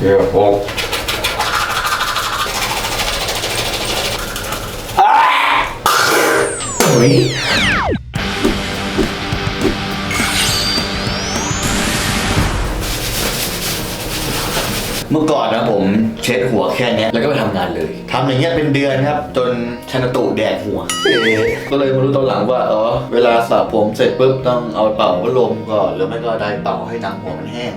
เดี๋ยวโอ้เมื่อก่อนนะผมเช็ดหัวแค่เนี้ยแล้วก็ไปทำงานเลยทำอย่างเงี้ยเป็นเดือนครับ จนชันตุแดกหัวเอ๊ะก็เลยมารู้ตอนหลังว่าอ๋อเวลาสระผมเสร็จปุ๊บต้องเอาเป่าพัดลมก่อนหรือไม่ก็ได้เป่าให้หนังหัวมันแห้ง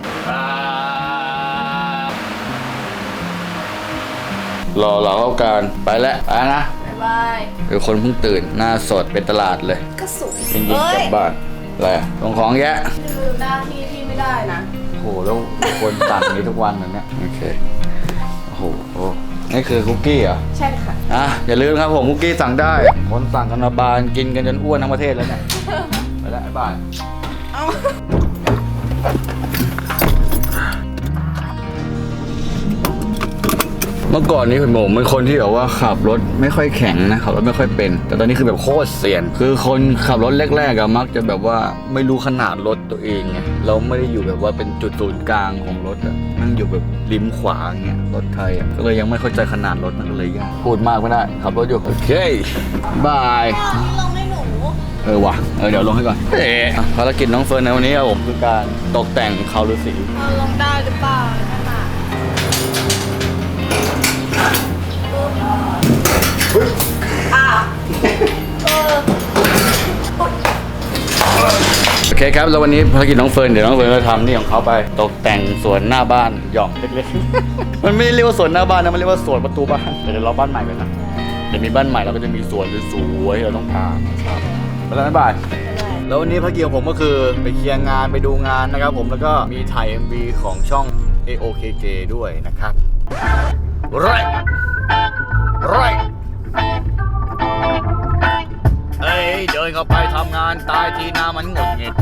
รอรอเข้าการไปแล้วไปนะบ๊ายบายเดี๋ยวคนเพิ่งตื่นหน้าสดเป็นตลาดเลยกระสุนยิงยิงกลับบ้านอะไรอะส่งของแยะ ลืมหน้าที่ที่ไม่ได้นะโอ้โหแล้วคนสั่งนี้ทุกวันเลยเนี่ยโอเคโอ้โหนี่คือคุกกี้เหรอใช่ค่ะ อะอย่าลืมครับผมคุกกี้สั่งได้ คนสั่งกันมาบานกินกันจนอ้วนทั้งประเทศแล้วเนี่ย ไปแล้วไอ้บ้าน เอา เมื่อก่อนนี้ผมเป็นคนที่แบบว่าขับรถไม่ค่อยแข็งนะขับรถไม่ค่อยเป็น แต่ตอนนี้คือแบบโคตรเซียน คือคนขับรถแรกๆอะมักจะแบบว่าไม่รู้ขนาดรถตัวเองไงเราไม่ได้อยู่แบบว่าเป็นจุดศูนย์กลางของรถอะนั่งอยู่แบบริมขวาเงี้ยรถไทยอะก็เลยยังไม่เข้าใจขนาดรถมันก็เลยยากพูดมากไม่ได้ ขับรถอยู่โอเคบายลงให้หนูเออว่ะเออเดี๋ยวลงให้ก่อนเออภารกิจน้องเฟิร์นในวันนี้ครับผมคือการตกแต่งเขาฤาษีเอาลงได้หรือเปล่า อะเออโอเคครับ แล้ววันนี้ภารกิจน้องเฟิร์นเดี๋ยวน้องเฟิร์นก็ทำนี่ของเขาไป ตกแต่งสวนหน้าบ้านหย่อมเล็กๆ มันไม่ได้เรียกว่าสวนหน้าบ้านนะมันเรียกว่าสวนประตูบ้านเดี๋ยวเราบ้านใหม่กันนะเดี๋ยวมีบ้านใหม่เราก็จะมีสวนสวยๆเราต้องการครับไปแล้วบ๊ายบายแล้ววันนี้ภารกิจของผมก็คือไปเคลียร์งานไปดูงานนะครับ ผมแล้วก็มีถ่าย MV ของช่อง AOKJ ด้วยนะครับไรไร เอ้เดินเข้าไปทำงานตายทีหน้ามันหงุดหงิด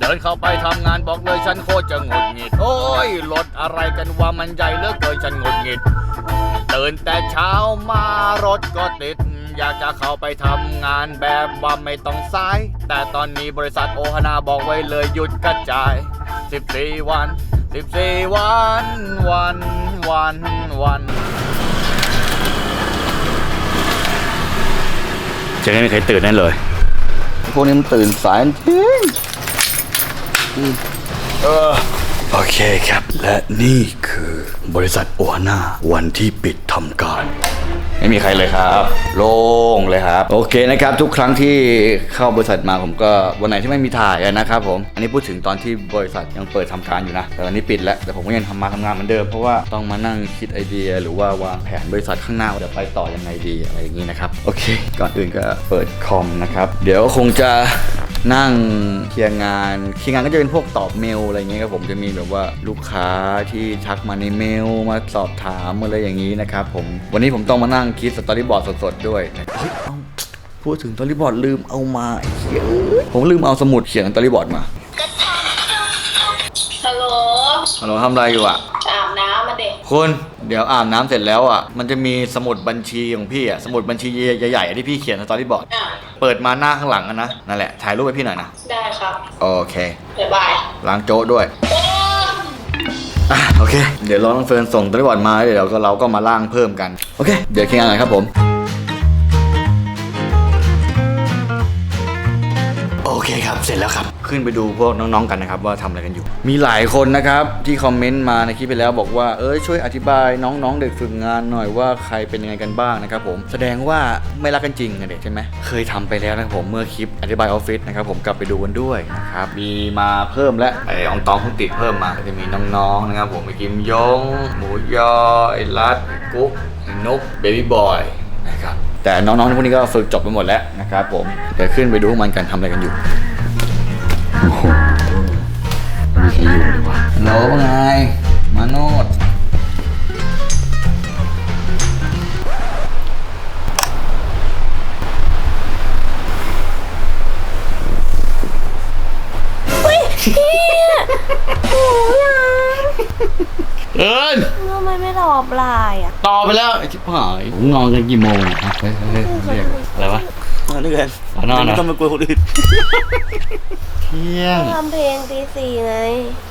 เดินเข้าไปทำงานบอกเลยฉันโคตรจะหงุดหงิด โอ้ยรถอะไรกันว่ามันใหญ่เหลือเกินฉันหงุดหงิดตื่นแต่เช้ามารถก็ติด อยากจะเข้าไปทำงานแบบว่าไม่ต้องสาย แต่ตอนนี้บริษัทโอฮานาบอกไว้เลยหยุดกระจาย 14 วัน 14 วัน วัน วันวัน จะไม่มีใครตื่นแน่เลย พวกนี้มันตื่นสายจริงเออโอเคครับและนี่คือบริษัทโอฮาน่าวันที่ปิดทำการ ไม่มีใครเลยครับ โล่งเลยครับ โอเคนะครับ ทุกครั้งที่เข้าบริษัทมาผมก็วันไหนที่ไม่มีถ่ายอะนะครับผม อันนี้พูดถึงตอนที่บริษัทยังเปิดทำการอยู่นะ แต่ตอนนี้ปิดแล้ว แต่ผมก็ยังทำมาทำงานเหมือนเดิม เพราะว่าต้องมานั่งคิดไอเดีย หรือว่าวางแผนบริษัทข้างหน้าว่าจะไปต่อยังไงดีอะไรอย่างนี้นะครับ โอเค ก่อนอื่นก็เปิดคอมนะครับ เดี๋ยวคงจะนั่งเคลียร์งานเคลียร์งานก็จะเป็นพวกตอบเมลอะไรอย่างเงี้ยครับผมจะมีแบบว่าลูกค้าที่ทักมาในเมลมาสอบถามอะไรอย่างนี้นะครับผมวันนี้ผมต้องมานั่งคิดสตอรี่บอร์ดสดๆด้วยเฮ้ยเอาพูดถึงสตอรี่บอร์ดลืมเอามาไอ้เหี้ยผมลืมเอาสมุดเขียนสตอรี่บอร์ดมาฮัลโหลฮัลโหลทำอะไรอยู่อะอาบน้ำมาเด็กคุณเดี๋ยวอาบน้ำเสร็จแล้วอะมันจะมีสมุดบัญชีของพี่อะสมุดบัญชีใหญ่ๆที่พี่เขียนสตอรี่บอร์ดอะเปิดมาหน้าข้างหลังอะนะนั่นแหละถ่ายรูปให้พี่หน่อยนะได้ครับโอเคบ๊ายบายล้างโจ๊ะด้วย อะโอเค เดี๋ยวรอน้องเฟิร์นส่งตัวบอร์ดมาเดี๋ยวเราก็เราก็มาล่างเพิ่มกัน โอเค เดี๋ยวเคลียร์งานหน่อยครับผม เคครับ เสร็จแล้วครับ ขึ้นไปดูพวกน้องๆกันนะครับ ว่าทำอะไรกันอยู่ มีหลายคนนะครับที่คอมเมนต์มาในคลิปไปแล้วบอกว่าเอ้ยช่วยอธิบายน้องๆเด็กฝึกงานหน่อยว่าใครเป็นยังไงกันบ้างนะครับผมแสดงว่าไม่รักกันจริงอะเด็กใช่ไหมเคยทำไปแล้วนะครับผมเมื่อคลิปอธิบายออฟฟิศนะครับผมกลับไปดูกันด้วยนะครับมีมาเพิ่มและไออองตองเพิ่งติดเพิ่มมาก็จะมีน้องๆนะครับผมมีกิมยงหมูยอไอรัดกุ๊กไอ้นุ๊กเบบี้บอยนะครับ แต่น้องๆพวกนี้ก็ฝึกจบไปหมดแล้วนะครับผมเดี๋ยวขึ้นไปดูพวกมันกันทำอะไรกันอยู่โอ้โหมีใครอยู่เลยวะฮัลโหลว่าไงมาโนดเอิ ญทำไมไม่ตอบไลน์อะต่อไปแล้วไอ้ชิบหายผมนอนกันกี่โมงเนี่ยอะเฮ้ยเฮ้ยเฮ้ยเรียกอะไรวะ นอนด้วยกันนอนนะไม่ต้องมากลัวคนอื่นเที่ยงทำเพลงตีสี่ไง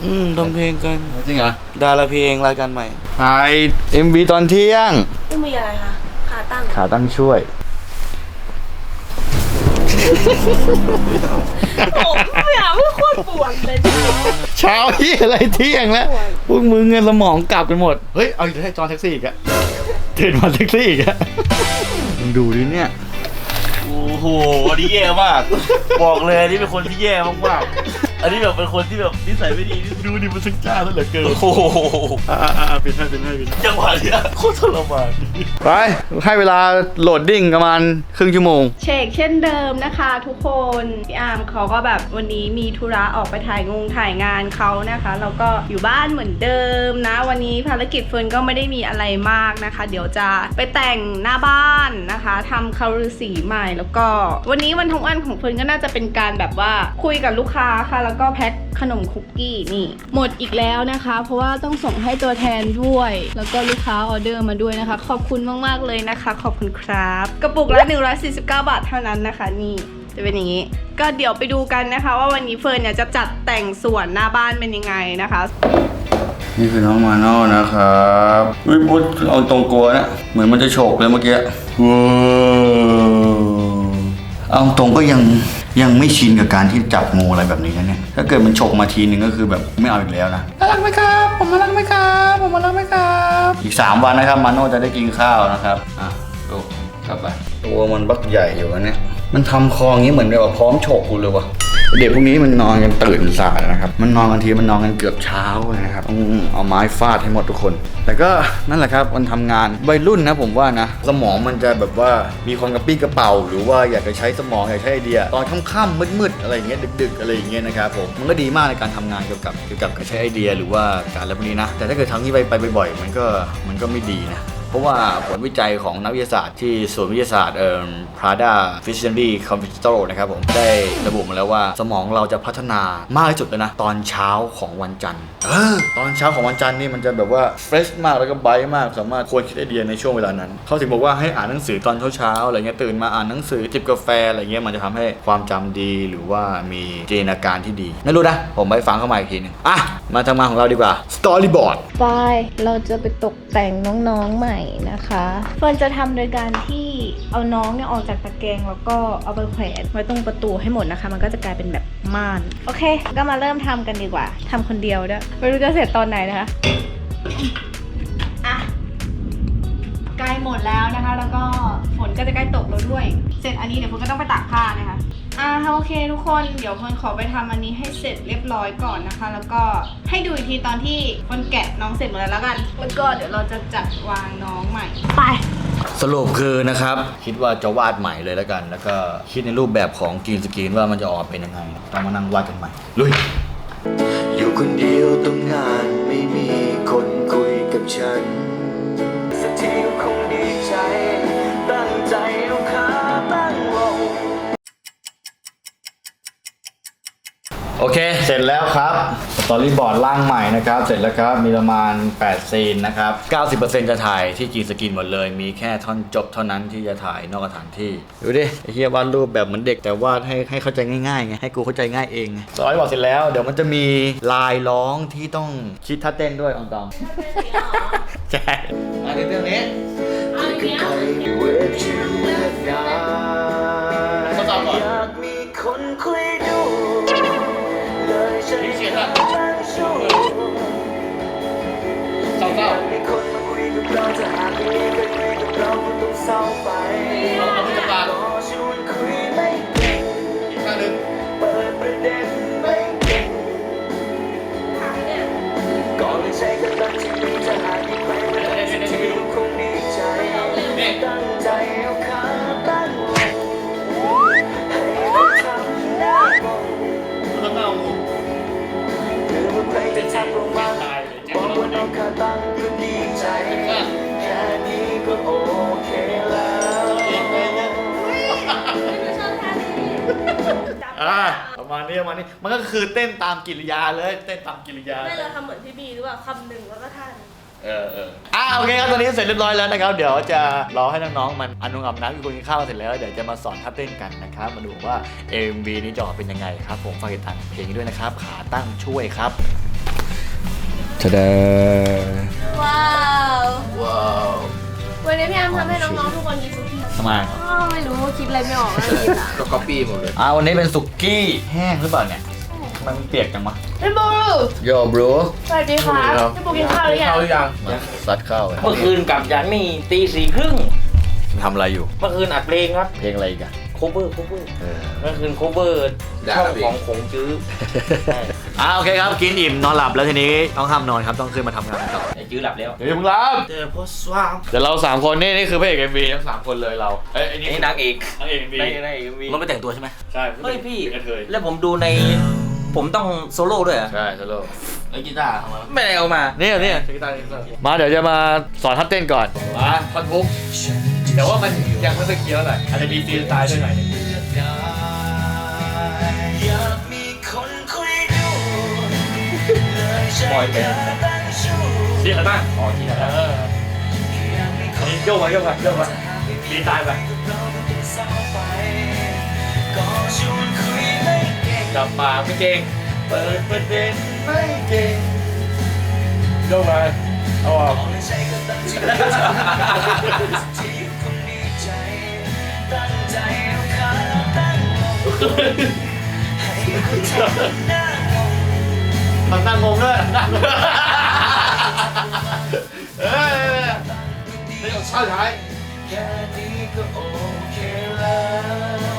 อืมทำเพลงกัน จริงเหรอดาราเพลงรายการใหม่ถ่ายเอ็มวีตอนเที่ยง ไม่มีอะไรคะขาตั้ง ขาตั้งช่วย ผมไม่อยากไม่ควรปวดเลยเช้าที่อะไรเที่ยงแล้วพวกมึงเงินสมองกลับกันหมด เฮ้ย เอาอีกแล้วจอแท็กซี่อีกอะตื่นมาแท็กซี่อีกอะมึงดูดิเนี่ย โอ้โหอันนี้แย่มาก บอกเลยอันนี้เป็นคนที่แย่มากๆ อันนี้แบบเป็นคนที่แบบนิสัยไม่ดีที่สุดดูดิมันซึ่งจ้าซะเหลือเกินโอ้โหอ่าอ่าปิดให้ปิดให้ปิดให้จังหวะเนี้ยโคตรทรมานไปให้เวลาโหลดดิ้งประมาณครึ่งชั่วโมง เชกเช่นเดิมนะคะทุกคนพี่อาร์มเขาก็แบบวันนี้มีธุระออกไปถ่ายงงถ่ายงานเขานะคะแล้วก็อยู่บ้านเหมือนเดิมนะ วันนี้ภารกิจเฟิร์นก็ไม่ได้มีอะไรมากนะคะ เดี๋ยวจะไปแต่งหน้าบ้านนะคะทำคารุสีใหม่แล้วก็ วันนี้วันทั้งวันของเฟิร์นก็น่าจะเป็นการแบบว่าคุยกับลูกค้าค่ะแล้วก็แพ็คขนมคุกกี้นี่ หมดอีกแล้วนะคะ เพราะว่าต้องส่งให้ตัวแทนด้วย แล้วก็ลูกค้าออเดอร์มาด้วยนะคะ ขอบคุณมากๆเลยนะคะ ขอบคุณครับ กระปุกละ149 บาทเท่านั้นนะคะ นี่จะเป็นอย่างนี้ ก็เดี๋ยวไปดูกันนะคะ ว่าวันนี้เฟิร์นเนี่ยจะจัดแต่งสวนหน้าบ้านเป็นยังไงนะคะนี่คือน้องมาโน่นะครับวิพูดเอาตรงกลัวนะ เหมือนมันจะโฉกเลยเมื่อกี้ว้าเอาตรงก็ยัง ยังไม่ชินกับการที่จับงูอะไรแบบนี้นะเนี่ยถ้าเกิดมันฉกมาทีนึงก็คือแบบไม่เอาอีกแล้วนะมาลักไหมครับ ผมมาลักไหมครับ ผมมาลักไหมครับ อีก 3 วันนะครับมาโน่จะได้กินข้าวนะครับอะลูกกลับไปตัวมันบักใหญ่อยู่นะเนี่ยมันทำคออย่างนี้เหมือนแบบว่าพร้อมโฉกกูเลยวะ เด็กพวกนี้มันนอนกันตื่นสายนะครับ มันนอนกันทีมันนอนกันเกือบเช้าเลยนะครับต้องเอาไม้ฟาดให้หมดทุกคน แต่ก็นั่นแหละครับมันทำงานวัยรุ่นนะผมว่านะ สมองมันจะแบบว่ามีความกระปี้กระเป๋า หรือว่าอยากจะใช้สมองอยากใช้ไอเดีย ตอนค่ำๆมืดๆอะไรอย่างเงี้ยดึก ๆ อะไรอย่างเงี้ยนะครับผมมันก็ดีมากในการทำงานเกี่ยวกับเกี่ยวกับการใช้ไอเดีย หรือว่าการอะไรพวกนี้นะ แต่ถ้าเกิดทำที่ไปไปบ่อยๆ มันก็มันก็ไม่ดีนะ เพราะว่าผลวิจัยของนักวิทยาศาสตร์ที่ศูนย์วิทยาศาสตร์เอ่อ Prada Visionary Computer นะครับผมได้ระบุมาแล้วว่าสมองเราจะพัฒนามากที่สุดเลยนะ ตอนเช้าของวันจันทร์เออตอนเช้าของวันจันทร์นี่มันจะแบบว่าเฟรชมากแล้วก็ไบรท์มากสามารถควรคิดไอเดียในช่วงเวลานั้น เขาถึงบอกว่าให้อ่านหนังสือตอนเช้าๆอะไรเงี้ยตื่นมาอ่านหนังสือจิบกาแฟอะไรเงี้ยมันจะทำให้ความจำดีหรือว่ามีจินตนาการที่ดี ไม่รู้นะ ผมไปฟังเข้ามาอีกทีหนึงอะมาทำงานของเราดีกว่า Storyboard ไปเราจะไปตกแต่งน้องๆใหม่นะคะเฟิร์นจะทำโดยการที่เอาน้องเนี่ยออกจากตะแกรงแล้วก็เอาไปแขวนไว้ตรงประตูให้หมดนะคะ มันก็จะกลายเป็นแบบม่าน โอเค ก็มาเริ่มทำกันดีกว่าทำคนเดียวด้วยไม่รู้จะเสร็จตอนไหนนะคะอะใกล้หมดแล้วนะคะ แล้วก็ฝนก็จะใกล้ตกแล้วด้วย เสร็จอันนี้เดี๋ยวเฟิร์นก็ต้องไปตากผ้านะคะ อ่าโอเคทุกคน เดี๋ยวเฟิร์นขอไปทำอันนี้ให้เสร็จเรียบร้อยก่อนนะคะ แล้วก็ให้ดูอีกทีตอนที่เฟิร์นแกะน้องเสร็จหมดแล้วแล้วกัน แล้วก็เดี๋ยวเราจะจัดวางน้องใหม่ ไป สรุปคือนะครับ คิดว่าจะวาดใหม่เลยแล้วกัน แล้วก็คิดในรูปแบบของกรีนสกรีนว่ามันจะออกมาเป็นยังไงต้องมานั่งวาดกันใหม่ลุย อยู่คนเดียวต้องนานไม่มีคนคุยกับฉันสักทีก็คง โอเค เสร็จแล้วครับสตอรี่บอร์ดร่างใหม่นะครับ เสร็จแล้วครับ มีประมาณ 8 ซีนนะครับ 90%จะถ่ายที่กรีนสกรีนหมดเลย มีแค่ท่อนจบเท่านั้นที่จะถ่ายนอกสถานที่ ดูดิไอ้เฮียวาดรูปแบบเหมือนเด็กแต่วาดให้ให้เข้าใจง่ายๆไง ให้กูเข้าใจง่ายเองไงสตอรี่บอร์ดเสร็จแล้ว เดี๋ยวมันจะมีลายร้องที่ต้องคิดท่าเต้นด้วยอองตองใช่มาถึงเรื่องนี้ with you and I ทด จะหากไม่มีกับเราก็ต้องเศร้าไปาประมาณนี้ประมาณนี้ มันก็คือเต้นตามกิริยาเลย เต้นตามกิริยาไม่เราทำเหมือนพี่บีหรือเปล่าคำหนึ่งแล้วก็ท่านเออเอออ่าโอเคครับตอนนี้เสร็จเรียบร้อยแล้วนะครับ เดี๋ยวจะรอให้น้องๆมันอนุอาบน้ำกินกินข้าวเสร็จแล้วเดี๋ยวจะมาสอนท่าเต้นกันนะครับ มาดูว่า MV นี้จะออกเป็นยังไงครับ ผมฝากติดตามเพลงนี้ด้วยนะครับ ขาตั้งช่วยครับทะเดว้าวว้าว วันนี้พี่แอมทำให้น้องๆทุกคนกินซุกี้ทำไมอ้าวไม่รู้คิดอะไรไม่ออกแล้วกินอะก็ก๊อปปี้หมดเลยอ่าวันนี้เป็นสุกี้แห้งหรือเปล่าเนี่ยมันเปียกจังวะพี่บูโยบรูสวัสดีครับพี่บูกินข้าวหรือยังซัดข้าวเมื่อคืนกลับจากนี่ตีสี่ครึ่งทำอะไรอยู่ เมื่อคืนอัดเพลงครับ เพลงอะไรอีกันโคเวอร์โคเวอร์เออเมื่อคืนโคเวอร์ด่าช่องเราอีกของขงจื้อใช่ อ่าโอเคครับกินอิ่มนอนหลับแล้วทีนี้ต้องห้ามนอนครับต้องขึ้นมาทำงานต่อไอ้จื้อหลับแล้วเดี๋ยวมึงรับเจอพอสวามเดี๋ยวเราสามคนนี่นี่คือพระเอกเอ็มวีทั้งสามคนเลยเราเอ้ยไอ้นี่นี่นางเอกนางเอกเอ็มวีในในเอ็มวีมันไม่แต่งตัวใช่ไหมใช่เฮ้ยพี่ เป็นกระเทยแล้วผมดูในผมต้องโซโล่ด้วยเหรอใช่โซโล่ไอ้กีตาร์เข้ามาไม่ได้เอามาเนี่ยเนี่ยมาเดี๋ยวจะมาสอนทับเต้นก่อนมาท่อนบุกแต่ว่ามันยังไม่ค่อยเคี้ยวหน่อยอาจจะมีฟรีสไตล์ด้วยหน่อยหนึ่ง เลยปล่อยไปตั้งชูเสีอะไรบ้างอ๋อที่ไหนเอออยากมีคนนี่โยกมาโยกมาโยกมาฟรีสไตล์ไปเราเป็นสาวไปจับปากไม่เก่งเปิดประเด็นไม่เก่งโยกมาเอาออกไม่ใช่ก็ตั้งใจที่คงดีใจตั้งใจเอาขาตั้งใจ ทำหน้างงมันนั่งงงด้วยนั่งงงเอ้ยนี่เอาช้าท้ายแค่นี้ก็โอเคแล้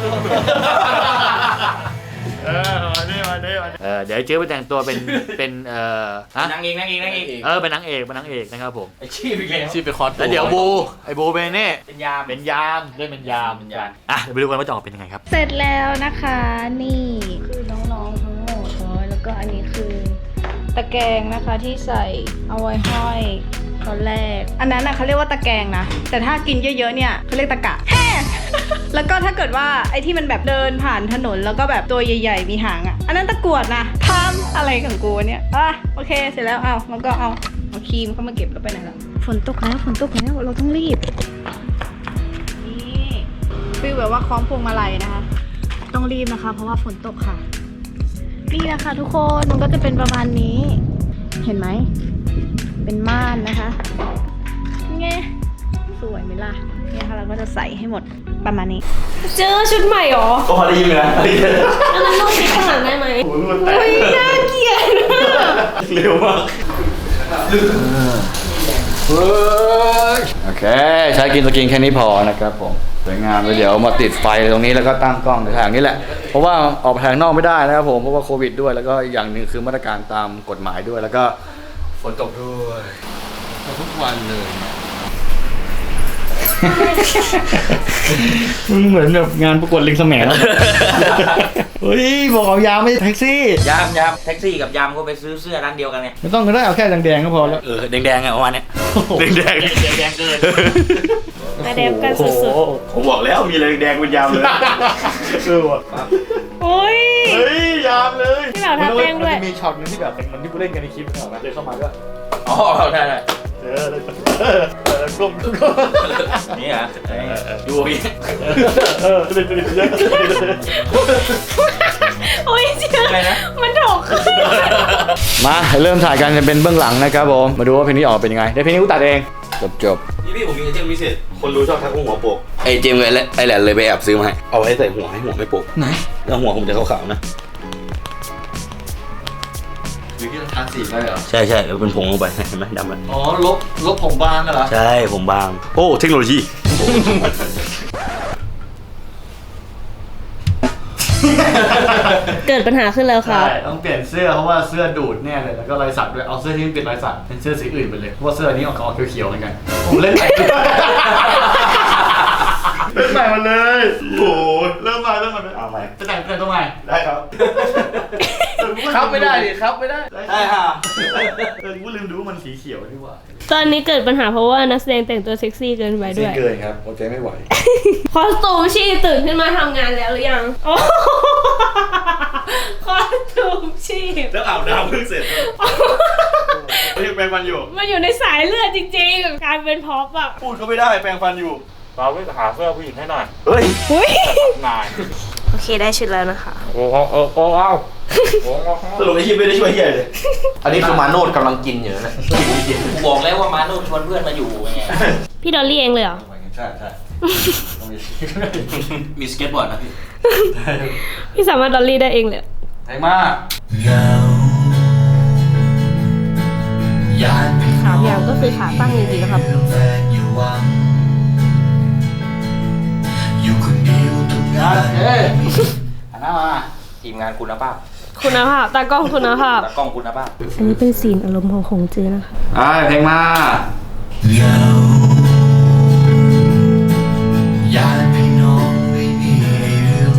วเออมาดิมาดิมาดิเออเดี๋ยวไอ้เจ๊ไปแต่งตัวเป็น เป็นเอ่อฮะนางเอกนางเอกนางเอกเออเป็นนางเอกเป็นนางเอกนะครับผมไอ้ชีพอีกแล้วชื่อไปคอร์สแล้วเดี๋ยวบูไอ้บูเป็นนี่เป็นยามเป็นยามเล่นเป็นยามเป็นยามอะเดี๋ยวไปดูกันว่าจะออกเป็นยังไงครับ เสร็จแล้วนะคะนี่คือน้องๆทั้งหมดเลยแล้วก็อันนี้คือตะแกรงนะคะที่ใส่เอาไว้ห้อยตอนแรก อันนั้นนะเขาเรียกว่าตะแกรงนะ แต่ถ้ากินเยอะๆเนี่ยเขาเรียกตะกะแฮ่แล้วก็ถ้าเกิดว่าไอ้ที่มันแบบเดินผ่านถนนแล้วก็แบบตัวใหญ่ ๆ มีหางอะ อันนั้นตะกรวดนะทำอะไรของกูเนี่ยอะโอเคเสร็จแล้วเอามันก็เอาเอาครีมเข้ามาเก็บแล้วไปไหนละฝนตกแล้วฝนตกแล้วเราต้องรีบ นี่ฟีลแบบว่าคล้องพวงมาลัยนะคะ ต้องรีบนะคะ เพราะว่าฝนตกค่ะ นี่นะคะทุกคนมันก็จะเป็นประมาณนี้ เห็นไหม เป็นม่านนะคะไงสวยไหมล่ะเนี่ยค่ะเราก็จะใส่ให้หมดประมาณนี้ เจอชุดใหม่เหรอก็พอได้ยินนะอันนั้นต้องคิดขนาดได้ไหมโอ้ยมันแตกโอ้ยน่าเกลียดอะเร็วมากโอเค ใช้กินสกินแค่นี้พอนะครับผมสวยงามแล้วเดี๋ยวมาติดไฟตรงนี้แล้วก็ตั้งกล้องในทางนี้แหละ เพราะว่าออกไปทางนอกไม่ได้นะครับผมเพราะว่าโควิดด้วยแล้วก็อีกอย่างหนึ่งคือมาตรการตามกฎหมายด้วย แล้วก็ฝนตกด้วยทุกวันเลย มึงเหมือนแบบงานประกวดลิงสมัยเฮ้ยบอกเอายาไม่ใช่แท็กซี่ ยามยามแท็กซี่กับยามก็ไปซื้อเสื้อร้านเดียวกันไงไม่ต้องก็ได้เอาแค่แดงๆก็พอแล้วเออแดงๆอะประมาณเนี้ยแดงแดงแดงเกินมาแดมกันสุดผมบอกแล้วมีอะไรแดงเป็นยามเลยเออว่ะๆโอ้ยเฮ้ยยามเลยพี่บ่าวทาแป้งด้วยมันจะมีช็อตนึงที่แบบเหมือนที่กูเล่นกันในคลิปเหรอเดินเข้ามาก็อ๋อได้ได้ เออเลยเออเออกลมกลมนี่เหรอเออดูพี่เออเล่นเล่นเยอะโอ้ยเจออะไรนะ มันถกขึ้นมาเริ่มถ่ายกันจะเป็นเบื้องหลังนะครับผม มาดูว่าเพลงนี้ออกเป็นยังไง เดี๋ยวเพลงนี้กูตัดเอง จบจบพี่พี่ผมมีไอเทมพิเศษ คนรู้ชอบทักหัวโปกไอเจมส์ไอแหละไอแหละเลยไปแอบซื้อมาให้ เอาไว้ใส่หัวให้หัวไม่โปกไหน แล้วหัวผมจะขาวๆนะ ที่ทานสีได้เหรอ ใช่ใช่แล้วเป็นผงลงไปเห็นไหมดำมันอ๋อ ลบ ลบผมบางกันเหรอ ใช่ผมบาง โอ้เทคโนโลยีเกิดปัญหาขึ้นแล้วครับ ใช่ต้องเปลี่ยนเสื้อเพราะว่าเสื้อดูดแน่เลยแล้วก็รอยสักด้วยเอาเสื้อที่ไม่เป็นรอยสักเป็นเสื้อสีอื่นไปเลยเพราะว่าเสื้อนี้ออกออกเขียวๆเหมือนกันผมเล่นใหม่ เล่นใหม่มาเลยโอ้ยเริ่มใหม่เริ่มใหม่เอาใหม่จะแต่งเป็นตัวใหม่ได้ครับครับไม่ได้ดิครับไม่ได้ได้ค่ะเออกูลืมดูว่ามันสีเขียวนี่หว่าตอนนี้เกิดปัญหาเพราะว่านักแสดงแต่งตัวเซ็กซี่เกินไปด้วย เกินครับโอเคไม่ไหว คอสตูมชีตื่นขึ้นมาทำงานแล้วหรือยังโอ้คอสตูมชีพแล้วอาบน้ำเพิ่งเสร็จเลยไม่ได้ไปปรงฟันอยู่ มันอยู่ในสายเลือดจริงๆ การเป็นพ็อปอะพูดก็ไม่ได้แปรงฟันอยู่ เราไปหาเสื้อผู้หญิงให้หน่อย เฮ้ยอุ้ยนายโอเคได้ชุดแล้วนะคะ โอ้โหโอ้โหโอ้โหสรุปไอ้ชิปไม่ได้ช่วยเฮียเลย อันนี้คือมาโนดกำลังกินอยู่นะกูบอกแล้วว่ามาโน่ชวนเพื่อนมาอยู่ไงพี่ดอลลี่เองเลยเหรอ ใช่ใช่มีสเก็ตบอร์ดนะพี่พี่สามารถดอลลี่ได้เองเลยแพงมากขายาวก็คือขาตั้งจริงๆนะครับ เอ้ยหันหน้ามาทีมงานคุณภาพคุณภาพตากล้องคุณภาพ ตากล้องคุณภาพ อันนี้เป็นซีนอารมณ์ของของจื้อนะคะอ่าเพลงมาจ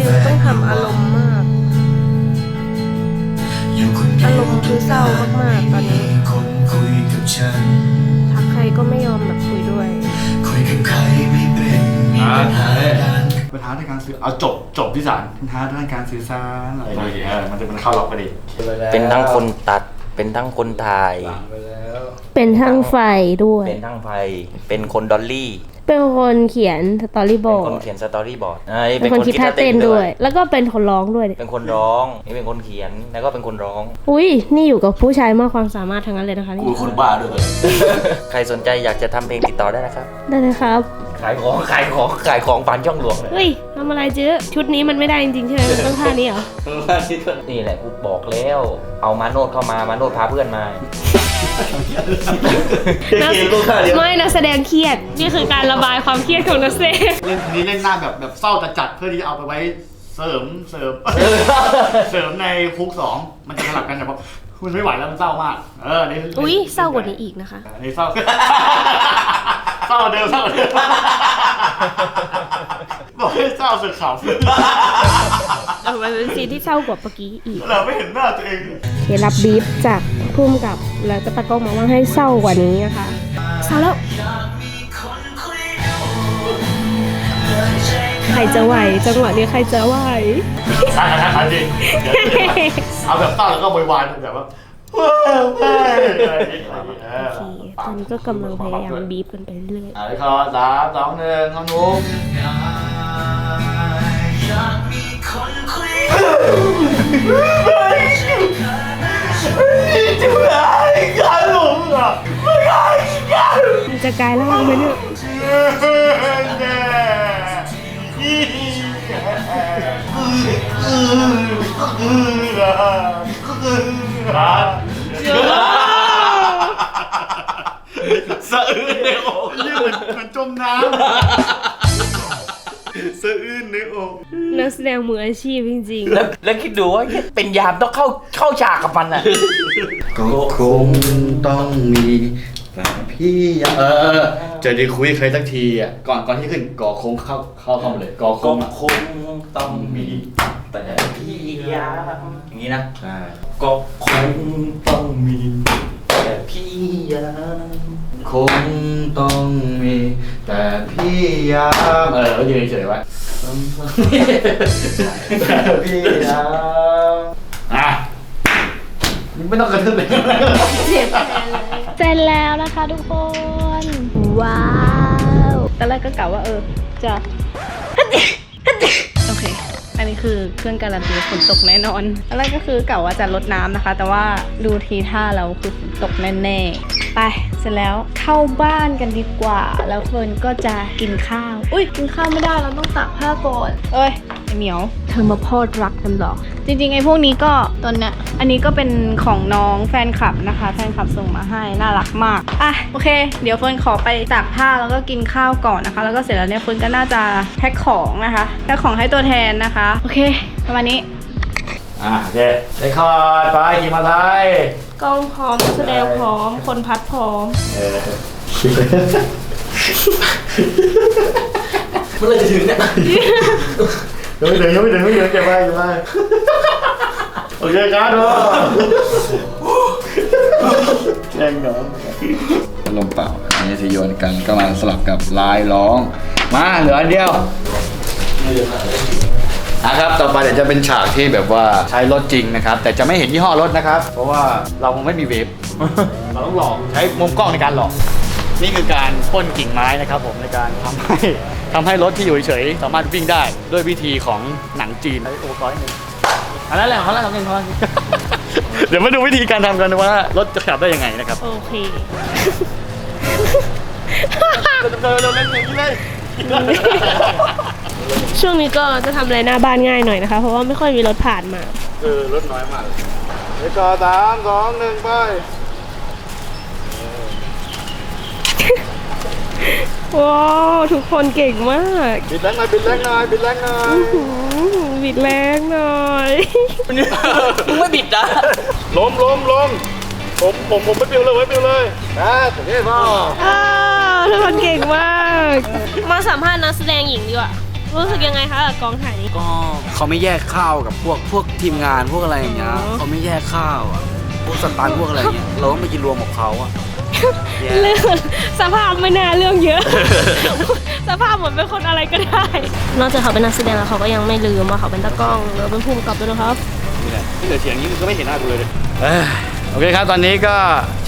ื้อต้องทำอารมณ์มาก อารมณ์คือเศร้ามากๆตอนนี้ทักใครก็ไม่ยอมแบบคุยด้วยปัญหา ในการสื่อเอาจบจบที่สารปัญหาด้านการสื่อสารอะไรอย่างเงี้ยมันจะมันเข้าล็อกพอดีเป็นทั้งคนตัด เป็นทั้งคนถ่ายไปแล้วเป็นทั้งไฟด้วย เป็นทั้งไฟ เป็นคนดอลลี่ เป็นคนเขียนสตอรี่บเป็นอคร์นดเขียนสตอรี่บอร์ดอ่าเป็นคนคิดท่าเต้นด้วย แล้วก็เป็นคนร้องด้วย เป็นคนร้องนี่เป็นคนเขียน แล้วก็เป็นคนร้อง อุ้ยนี่อยู่กับผู้ชายมากความสามารถทั้งนั้นเลยนะคะนี่กูคนบ้าด้วย ใครสนใจอยากจะทำเพลงติดต่อได้นะครับ ได้เลยครับ ขายของขายของขายของผ่านช่องหลวงเลยเฮ้ยทำอะไรจื้อชุดนี้มันไม่ได้จริงๆใช่ไหมมันต้องท่านี้เหรอ นี่แหละกูบอกแล้ว เอามาโนดเข้ามามาโนดพาเพื่อนมานักไม่นักแสดงเครียด นี่คือการระบายความเครียดของนักแสดงเล่นทีนี้เล่นหน้าแบบแบบเศร้าจัดๆเพื่อที่จะเอาไปไว้เสริมเสริม เสริมในคุกสองมันจะสลับกันแต่พอมันไม่ไหวแล้วมันเศร้ามาก เออนี่อุ้ยเศร้ากว่านี้อีกนะคะ อันนี้เศร้า เศร้ากว่าเดิมเศร้ากว่าเดิมบอกให้เศร้าสุดขเอามันเป็นซีนที่เศร้ากว่าเมื่อกี้อีกำเราไม่เห็นหน้าตัวเองเครับบีฟจากพุ่มกับแล้วก็ตะกล้องมาว่าให้เศร้ากว่านี้นะคะเศร้าแล้วใครจะไหวจังหวะนี้ใครจะไหว ใช่ใช่ใช่จริงเอาแบบเศร้าแล้วก็โวยวายแบบว่า ว้าวว้าวอะไรอย่างเงี้ยเออโอเคตอนนี้ก็กำลังพยายามบีบกันไปเรื่อย อะคอสามสองหนึ่งน้องนุ๊กมันจะกลายร่างไหมเนี่ย สะอื้นในอกนี่เหมือนเหมือนจมน้ำสะอื้นในอกนักแสดงมืออาชีพจริงแล้วแล้วคิดดูว่าเป็นยามต้องเข้าเข้าฉากกับมันอะก็คงต้องมีแต่พี่ยังเออจะได้คุยใครสักทีอะก่อนก่อนที่ขึ้นก่อคงเข้าเข้าเข้ามาเลยก่อคก็งอะคงต้องมี แต่พี่ยามอย่างนี้นะใช่ก็คงต้องมี แต่พี่ยามคงต้องมี แต่พี่ยามเออเขายืนเฉยๆไว้แต่พี่ยามอะไม่ต้องกระทึบเลยๆเจ็บแทนเลยเสร็จแล้วนะคะทุกคน ว้าวตอนแรกก็กะว่าเออจะโอเคอั นี่คือเครื่องการันตีฝนตกแน่นอนตอนแรกก็คือกะว่าจะลดน้ำนะคะ แต่ว่าดูทีท่าแล้วคือฝนตกแน่ๆไปเสร็จแล้วเข้าบ้านกันดีกว่า แล้วเฟิร์นก็จะกินข้าว อุ้ยกินข้าวไม่ได้เราต้องตากผ้าก่อนเอ้ยไอเหมียว เธอมาพอดรักกันเหรอ จริงๆไอ้พวกนี้ก็ตอนเนี้ยอันนี้ก็เป็นของน้องแฟนคลับนะคะ แฟนคลับส่งมาให้น่ารักมากอะโอเค เดี๋ยวเฟิร์นขอไปตากผ้าแล้วก็กินข้าวก่อนนะคะ แล้วก็เสร็จแล้วเนี่ยเฟิร์นก็น่าจะแพ็คของนะคะแพ็คของให้ตัวแทนนะคะ โอเคประมาณนี้อะโอเคได้คอร์ดไปขี่มาไทยกล้องพร้อมนักแสดงพร้อม คนพัดพร้อม เออเมื่อไรจะถึงเนี่ย ยังไม่ถึงยังไม่ถึงไม่ถึงเก็บไว้เก็บไว้โอเคครับทุกแจ้งน้องลมเปล่าอันนี้จะโยนกันก็มาสลับกับลายร้อง มาเหลืออันเดียวนะครับต่อไปเดี๋ยวจะเป็นฉากที่แบบว่าใช้รถจริงนะครับ แต่จะไม่เห็นยี่ห้อรถนะครับ เพราะว่าเราคงไม่มีเวฟ เราต้องหลอกใช้มุมกล้องในการหลอก นี่คือการพ่นกิ่งไม้นะครับผมในการทำให้ทำให้รถที่อยู่เฉยๆสามารถวิ่งได้ด้วยวิธีของหนังจีนไอ้โอ้ก้อยหนึ่งอันนั้นแหละเขาแล้วทำเองเขาแล้วเดี๋ยวมาดูวิธีการทำกันว่ารถจะขับได้ยังไงนะครับ โอเคช่วงนี้ก็จะทำอะไรหน้าบ้านง่ายหน่อยนะคะ เพราะว่าไม่ค่อยมีรถผ่านมา เออ รถน้อยมากเลยวก็สามสองหนึ่งไป ว้าวทุกคนเก่งมากบิดแรงหน่อยบิดแรงหน่อยบิดแรงหน่อยอื้อหือบิดแรงหน่อย มึงไม่บิดนะล้มล้มล้มผมผมผมไม่ปิวเลยไม่ปิวเลยนะถึงได้พ่ออ้าวทุกคนเก่งมาก มาสัมภาษณ์นักแสดงหญิงดีกว่ารู้สึกยังไงคะกับกองถ่ายนี้ ก็เขาไม่แยกข้าวกับพวกพวกทีมงานพวกอะไรอย่างเงี้ยอ๋อ เขาไม่แยกข้าวอะพวกสตันท์พวกอะไรอย่างเงี้ยเราต้องไปกินรวมกับเขาอะแย่ เรื่องสภาพไม่น่าเรื่องเยอะ สภาพเหมือนเป็นคนอะไรก็ได้ นอกจากเขาเป็นนักแสดงแล้วเขาก็ยังไม่ลืมว่าเขาเป็นตากล้องแล้วเป็นผู้กำกับด้วยนะครับนี่แหละที่เหลือเสียงนี้มึงก็ไม่เห็นหน้ากูเลยดิเอ้ยโอเคครับตอนนี้ก็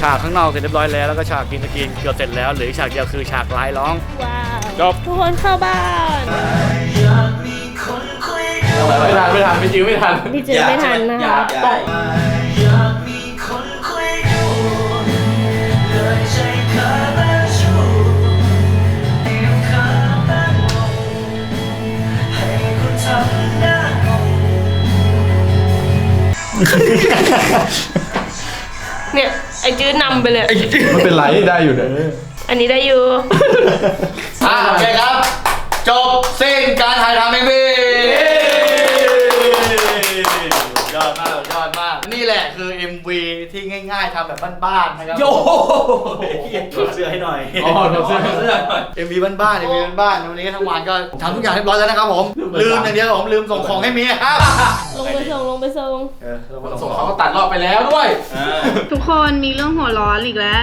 ฉากข้างนอกเสร็จเรียบร้อยแล้วแล้วก็ฉากกินสกินเกือบเสร็จแล้วเหลืออีกฉากเดียวคือฉากลายร้องว้าวจบทุกคนเข้าบ้านไม่ทันไม่ทันไม่จริงไม่ทันพี่เจอไม่ทันนะคะ เนี่ย ไอจื้อนำไปเลยมันเป็นไรได้อยู่เนี่ยอันนี้ได้อยู่ อ่าโอเคครับ จบสิ้นการถ่ายทำเอ็มวี ง่ายๆทำแบบบ้านๆนะครับ โยถอดเสื้อให้หน่อยอ๋อถอดเสื้อถอดเสื้อหน่อย MV บ้านๆ MV บ้านๆวันนี้ทั้งวันก็ทำทุกอย่างเรียบร้อยแล้วนะครับผม ลืมอย่างเดียวผมลืมส่งของให้เมียครับลงไปส่งลงไปส่งส่งเขาก็ตัดรอบไปแล้วด้วย ทุกคนมีเรื่องหัวร้อนอีกแล้ว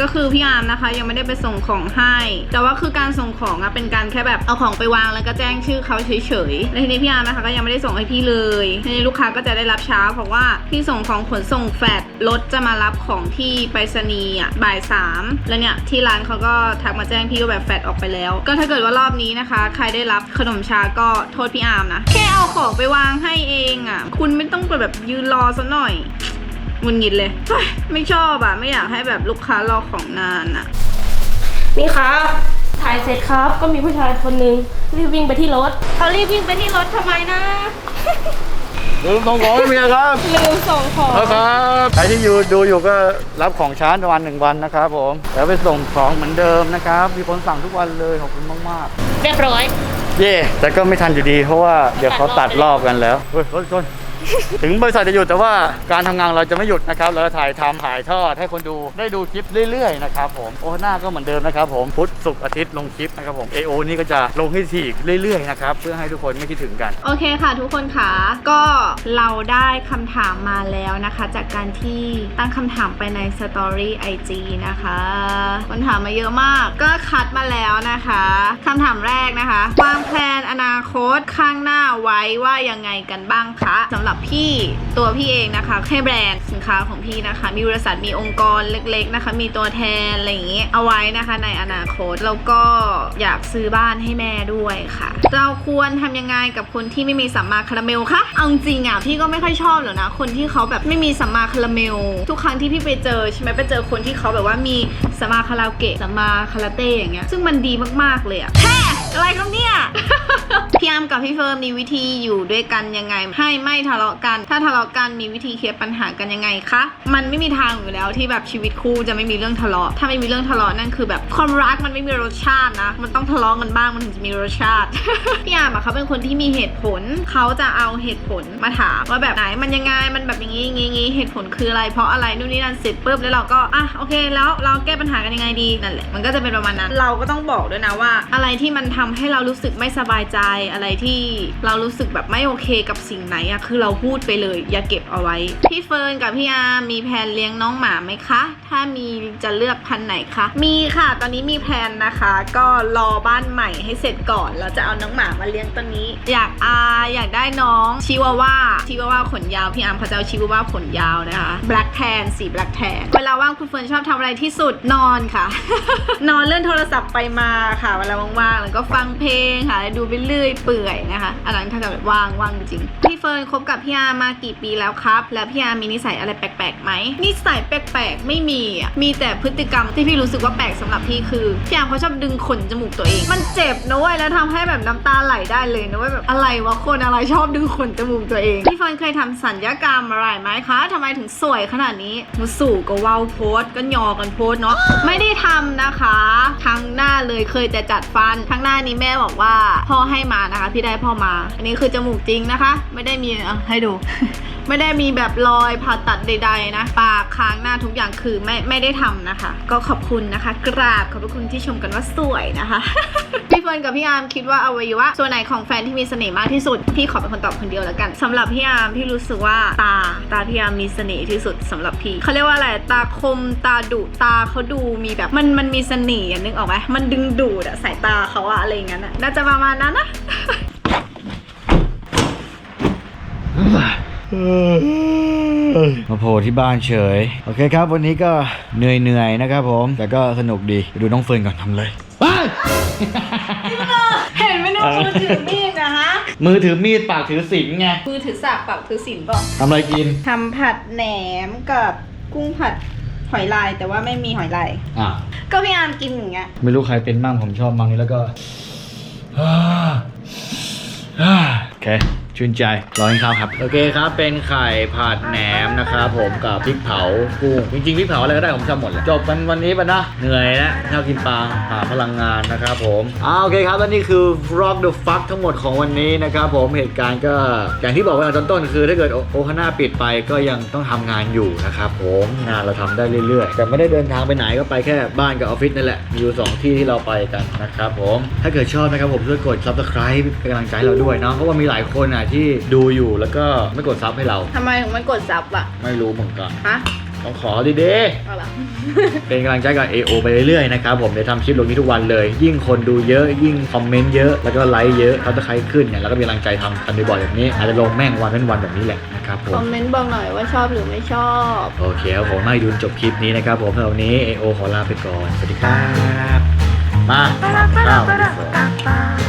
ก็คือพี่อาร์มนะคะ ยังไม่ได้ไปส่งของให้ แต่ว่าคือการส่งของอะเป็นการแค่แบบเอาของไปวางแล้วก็แจ้งชื่อเขาเฉยๆแล้วทีนี้พี่อาร์มนะคะก็ยังไม่ได้ส่งให้พี่เลยทีนี้ลูกค้าก็จะได้รับช้าเพราะว่าพี่ส่งของขนส่งแฟดรถจะมารับของที่ไปรษณีย์อะบ่ายสามแล้วเนี่ยที่ร้านเขาก็ทักมาแจ้งพี่ว่าแบบแฟดออกไปแล้ว ก็ถ้าเกิดว่ารอบนี้นะคะ ใครได้รับขนมชาก็โทษพี่อาร์มนะแค่เอาของไปวางให้เองอะ คุณไม่ต้องไปแบบยืนรอซะหน่อย งุนงิดเลยเฮ้ยไม่ชอบอะไม่อยากให้แบบลูกค้ารอของนานอะนี่ครับถ่ายเสร็จครับ ก็มีผู้ชายคนนึงรีบวิ่งไปที่รถเขารีบวิ่งไปที่รถทำไมนะลืมส่งของให้เมียครับลืมส่งของครับใครที่อยู่ดูอยู่ก็รับของช้าประมาณหนึ่งวันนะครับผมแล้วไปส่งของเหมือนเดิมนะครับ มีคนสั่งทุกวันเลยขอบคุณมากเรียบร้อยๆเย่แต่ก็ไม่ทันอยู่ดีเพราะว่าเดี๋ยวเขาตัดรอบกันแล้วเฮ้ยรถชน ถึงบริษัทจะหยุดแต่ว่าการทำงานเราจะไม่หยุดนะครับ เราจะถ่ายทำถ่ายทอดให้คนดูได้ดูคลิปเรื่อยๆนะครับผมโอ้หน้าก็เหมือนเดิมนะครับผมพุธศุกร์อาทิตย์ลงคลิปนะครับผม AO นี่ก็จะลงให้ถี่เรื่อยๆนะครับเพื่อให้ทุกคนไม่คิดถึงกัน โอเคค่ะ ทุกคนค่ะก็เราได้คำถามมาแล้วนะคะ จากการที่ตั้งคำถามไปในสตอรี่ IG นะคะคนถามมาเยอะมากก็คัดมาแล้วนะคะคำถามแรกนะคะวางแผนอนาคตข้างหน้าไว้ว่ายังไงกันบ้างคะสำหรับพี่ตัวพี่เองนะคะให้แบรนด์สินค้าของพี่นะคะ มีบริษัทมีองค์กรเล็กๆนะคะ มีตัวแทนอะไรอย่างงี้เอาไว้นะคะ ในอนาคตแล้วก็อยากซื้อบ้านให้แม่ด้วยค่ะ เราควรทำยังไงกับคนที่ไม่มีสัมมาคาราเมลคะเอาจริงอะพี่ก็ไม่ค่อยชอบหรอกนะคนที่เขาแบบไม่มีสัมมาคาราเมล ทุกครั้งที่พี่ไปเจอใช่ไหมไปเจอคนที่เขาแบบว่ามีสัมมาคาราเกะสัมมาคาราเต้อย่างเงี้ยซึ่งมันดีมากๆเลยอะแค่ อะไรครับเนี่ย พี่อามกับพี่เฟิร์มมีวิธีอยู่ด้วยกันยังไง ให้ไม่ทะเลาะกัน ถ้าทะเลาะกันมีวิธีเคลียร์ปัญหากันยังไงคะ มันไม่มีทางอยู่แล้วที่แบบชีวิตคู่จะไม่มีเรื่องทะเลาะ ถ้าไม่มีเรื่องทะเลาะนั่นคือแบบความรักมันไม่มีรสชาตินะ มันต้องทะเลาะกันบ้างมันถึงจะมีรสชาติ พี่อามอะเขาเป็นคนที่มีเหตุผล เขาจะเอาเหตุผลมาถามว่าแบบไหนมันยังไง มันแบบอย่างงี้อย่างงี้อย่างงี้เหตุผลคืออะไร เพราะอะไรนู่นนี่นั่นเสร็จปุ๊บแล้วเราก็อะโอเค แล้วเราแก้ปัญหากันยังไงดีนั่นแหละ มันก็จะเป็นประมาณนั้น เราก็ต้องบอกด้วยนะว่า อะไรที่มันทำให้เรารู้สึกไม่สบายใจอะไรที่เรารู้สึกแบบไม่โอเคกับสิ่งไหนอะคือเราพูดไปเลย อย่าเก็บเอาไว้ พี่เฟิร์นกับพี่อาร์มมีแผนเลี้ยงน้องหมาไหมคะ ถ้ามีจะเลือกพันไหนคะ มีค่ะ ตอนนี้มีแผนนะคะ ก็รอบ้านใหม่ให้เสร็จก่อนเราจะเอาน้องหมามาเลี้ยงตอนนี้ อยากอาอยากได้น้องชิวาว่าชิวาว่าขนยาวพี่อาร์มเขาจะเอาชิวาว่าขนยาวนะคะ black tan สี black tan เวลาว่างคุณเฟิร์นชอบทำอะไรที่สุดนอนค่ะ นอนเลื่อนโทรศัพท์ไปมาค่ะเวลาว่างๆแล้วก็ฟงเพลงค่ะแล้วดูไปเรื่อยเปื่อยนะคะอันนั้นถ้าเกิดแบบว่างว่างจริงพี่เฟิร์นคบกับพี่อาร์มากี่ปีแล้วครับ แล้วพี่อาร์มีนิสัยอะไรแปลกๆไหมนิสัยแปลกๆไม่มีอะมีแต่พฤติกรรมที่พี่รู้สึกว่าแปลกสำหรับพี่คือพี่อาร์มเขาชอบดึงขนจมูกตัวเอง มันเจ็บนะเว้ยแล้วทำให้แบบน้ำตาไหลได้เลยนะเว้ยแบบอะไรวะคนอะไรชอบดึงขนจมูกตัวเองพี่เฟิร์นเคยทำสัญญกรรมอะไรไหมคะทำไมถึงสวยขนาดนี้มาสู่ก็ว้าวโพสก็ยอกันโพสเนาะไม่ได้ทำนะคะทั้งหน้าเลยเคยแต่จัดฟันทั้งหน้านี้แม่บอกว่าพ่อให้มานะคะ พี่ได้พ่อมา อันนี้คือจมูกจริงนะคะ ไม่ได้มีอะให้ดู ไม่ได้มีแบบรอยผ่าตัดใด ๆ นะ ปากค้างหน้าทุกอย่างคือไม่ไม่ได้ทำนะคะ ก็ขอบคุณนะคะ กราบขอบพระคุณที่ชมกันว่าสวยนะคะพี่เฟิร์นกับพี่อาร์มคิดว่าอวัยวะส่วนไหนของแฟนที่มีเสน่ห์มากที่สุดพี่ขอเป็นคนตอบคนเดียวแล้วกันสำหรับพี่อาร์มพี่รู้สึกว่าตาตาพี่อาร์มมีเสน่ห์ที่สุดสำหรับพี่เขาเรียกว่าอะไรตาคมตาดุตาเขาดูมีแบบมันมันมีเสน่ห์นึกออกไหมมันดึงดูดอะสายตาเขาอะอะไรอย่างนั้นอะน่าจะประมาณนั้นนะ มาโผล่ที่บ้านเฉย โอเคครับ วันนี้ก็เหนื่อยๆนะครับผม แต่ก็สนุกดีไปดูน้องเฟิร์นก่อนทำเลยไปเห็นไหมน้องมือถือมีดนะฮะ มือถือมีดปากถือสินไง มือถือสากปากถือสินบอกทำอะไรกินทำผัดแหนมกับกุ้งผัดหอยลายแต่ว่าไม่มีหอยลายอะก็พี่อาร์มกินอย่างเงี้ย ไม่รู้ใครเป็นบ้างผมชอบมังนี้แล้วก็โอเค ชื่นใจรอให้ข้าวครับ โอเคครับ เป็นไข่ผัดแหนมนะครับผมกับพริกเผากุ้งจริงๆพริกเผาอะไรก็ได้ผมชอบหมดเลยจบกันวันนี้ปะนะ เหนื่อยนะชอบกินปลาหาพลังงานนะครับผมอ่าโอเคครับและนี่คือ Rock the Fuck ทั้งหมดของวันนี้นะครับผมเหตุการณ์ก็อย่างที่บอกไว้ตอนต้นคือ ถ้าเกิดโอฮาน่าปิดไปก็ยังต้องทำงานอยู่นะครับผมงานเราทำได้เรื่อยๆ แต่ไม่ได้เดินทางไปไหนก็ไปแค่บ้านกับออฟฟิศนั่นแหละมีอยู่ 2 ที่ที่เราไปกันนะครับผมถ้าเกิดชอบนะครับผมช่วยกด subscribe เป็นกำลังใจให้เราด้วยเนาะเพราะว่ามีหลายคนอะที่ดูอยู่แล้วก็ไม่กดซับให้เรา ทำไมถึงไม่กดซับอะไม่รู้เหมือนกันฮะต้องขอดีเอาล่ะๆเป็นกำลังใจกับ AO ไปเรื่อยๆนะครับผมเดี๋ยวทำคลิปลงนี้ทุกวันเลย ยิ่งคนดูเยอะยิ่งคอมเมนต์เยอะแล้วก็ไลค์เยอะเขาจะใครขึ้นเนี่ยแล้วก็มีกำลังใจทำกันบ่อยๆแบบนี้อาจจะลงแม่งวันเป็นวันแบบนี้แหละนะครับผคอมมเมนต์บอกหน่อยว่าชอบหรือไม่ชอบ โอเคครับผมมาดูจบคลิปนี้นะครับผมสำหรับวันนี้ AO ขอลาไปก่อนสวัสดีครับมาข้าวอะไรไหมอ้า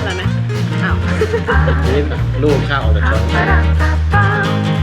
ลูกข้าวออกจากช้อง